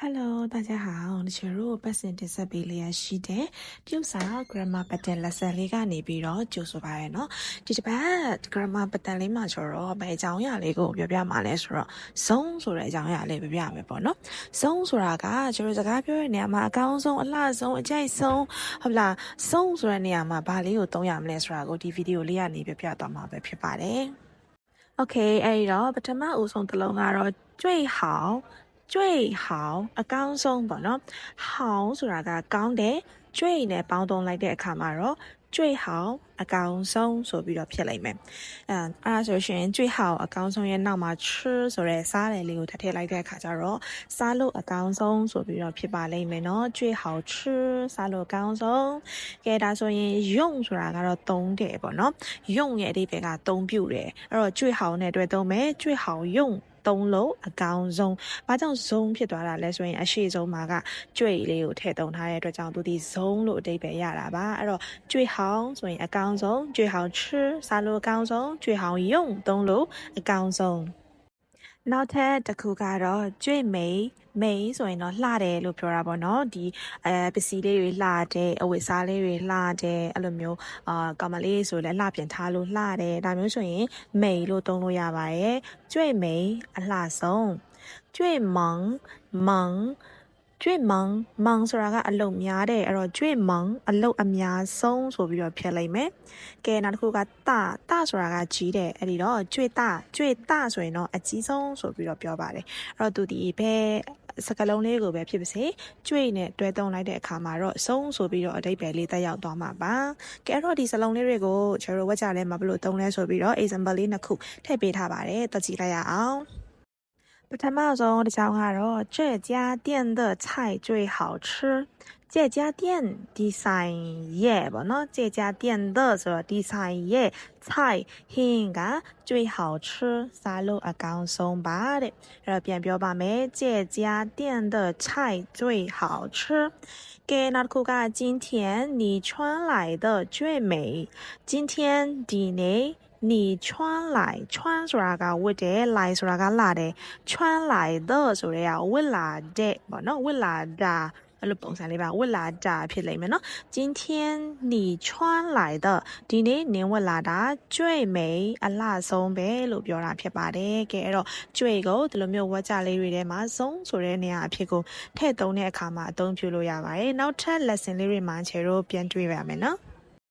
Hello，大家好，ဒီချေရိုပတ်စင်တင်ဆက်ပေးလျက်ရှိတဲ့ပြုစာ grammar pattern lesson လေးကနေပြီးတော့ကြိုဆိုပါရနော်ဒီတစ်ပတ် grammar pattern လေးမှာကျတော့ဘယ်အကြောင်းအရာလေးကိုပြောပြမှာလဲဆိုတော့ zone ဆိုတဲ့အကြောင်းအရာလေးပြောပြရမယ်ပေါ့နော် zone ဆိုတာကကျတို့စကားပြောတဲ့နေရာမှာအကောင်းဆုံးအလှဆုံးအကြိုက်ဆုံးဟုတ်လား zone ဆိုတဲ့နေရာမှာဘာလေးကိုသုံးရမလဲဆိုတာကိုဒီဗီဒီယိုလေးကနေပြောပြသွားမှာပဲဖြစ်ပါတယ် Okay အဲ့ဒီတော့ပထမအဦးဆုံးတစ်လုံးကတော့最好 ကျွေဟောင်းအကောင်းဆုံးပေါ့နော်ဟောင်းဆိုတာကကောင်းတယ်ကျွေနဲ့ပေါင်းသုံးလိုက်တဲ့အခါမှာတော့ကျွေဟောင်းအကောင်းဆုံးဆိုပြီးတော့ဖြစ်လိမ့်မယ်အဲအဲဆိုရှင်ကျွေဟောင်းအကောင်းဆုံးရဲ့နောက်မှာ true ဆိုတဲ့စားတယ်လေးကိုထပ်ထည့်လိုက်တဲ့အခါကျတော့စားလို့အကောင်းဆုံးဆိုပြီးတော့ဖြစ်ပါလိမ့်မယ်နော်ကျွေဟောင်း true စားလို့အကောင်းဆုံးကဲဒါဆိုရင်ယုံဆိုတာကတော့သုံးတယ်ပေါ့နော်ယုံရဲ့အဓိပ္ပာယ်ကသုံးပြုတယ်အဲ့တော့ကျွေဟောင်းနဲ့တွဲသုံးမယ်ကျွေဟောင်းယုံ သုံးလို့အကောင်ဆုံး။ဘာကြောင့် zone ဖြစ်သွားတာလဲဆိုရင်အရှိဆုံးမှာကကြွေလေးကိုထည့်သုံးထားတဲ့အတွက်ကြောင့်သူဒီ zone လို့အဓိပ္ပာယ်ရတာပါ။အဲ့တော့ကြွေဟောင်းဆိုရင်အကောင်ဆုံး၊ကြွေဟောင်း吃စားလို့အကောင်ဆုံး၊ကြွေဟောင်း用သုံးလို့အကောင်ဆုံး။ နောက်ထပ်တစ်ခုကတော့ကျွေမိန်မိန်ဆိုရင်တော့လှတယ်လို့ပြောတာပေါ့နော်ဒီအဲပစ္စည်းလေးတွေလှတယ်အဝတ်စားလေးတွေလှတယ်အဲ့လိုမျိုးအာကောင်မလေးဆိုလည်းလှပြင်ထားလို့လှတယ်ဒါမျိုးဆိုရင်မိန်လို့သုံးလို့ရပါတယ်ကျွေမိန်အလှဆုံးကျွေမောင်မောင် ကျွေမောင်မောင်ဆိုတာကအလုတ်များတယ်အဲ့တော့ကျွေမောင်အလုတ်အများဆုံးဆိုပြီးတော့ဖြစ်လိုက်မယ်ကဲနောက်တစ်ခုကတတဆိုတာကကြီးတယ်အဲ့ဒီတော့ကျွေတကျွေတဆိုရင်တော့အကြီးဆုံးဆိုပြီးတော့ပြောပါတယ်အဲ့တော့သူဒီဘဲစကလုံးလေးကိုပဲဖြစ်ပါစေကျွေနဲ့တွဲသုံးလိုက်တဲ့အခါမှာတော့ဆုံးဆိုပြီးတော့အတိတ်ပဲလေးတက်ရောက်သွားမှာပါကဲအဲ့တော့ဒီစလုံးလေးတွေကိုကျတို့ဝက်ကြလဲမှာဘလို့သုံးလဲဆိုပြီးတော့ example လေးနှစ်ခုထည့်ပေးထားပါတယ်တက်ကြည့်လိုက်ရအောင် 不太冒中，我的小花肉，这家店的菜最好吃。这家店第三页吧，那这家店的是吧？第三页菜应该最好吃。沙路啊，刚松巴的，然后边表白没？这家店的菜最好吃。给那库嘎，今天你穿来的最美。今天的你。 နေ့你穿来穿ဆိုတာကဝတ်တယ်来ဆိုတာကလာတယ်穿来的ဆိုရဲကဝတ်လာတဲ့ပေါ့နော်ဝတ်လာတာအဲ့လိုပုံစံလေးပါဝတ်လာတာဖြစ်လိမ့်မယ်နော်今天你穿来的ဒီနေ့နင်းဝတ်လာတာကျွေမိန်အလှဆုံးပဲလို့ပြောတာဖြစ်ပါတယ်ကဲအဲ့တော့ကျွေကိုဒီလိုမျိုးဝတ်ကြလေးတွေထဲမှာဆုံးဆိုတဲ့နေရာအဖြစ်ကိုထည့်သုံးတဲ့အခါမှာအသုံးပြုလို့ရပါတယ်နောက်ထပ် lesson လေးတွေမှာချေတို့ပြန်တွေ့ရမယ်နော်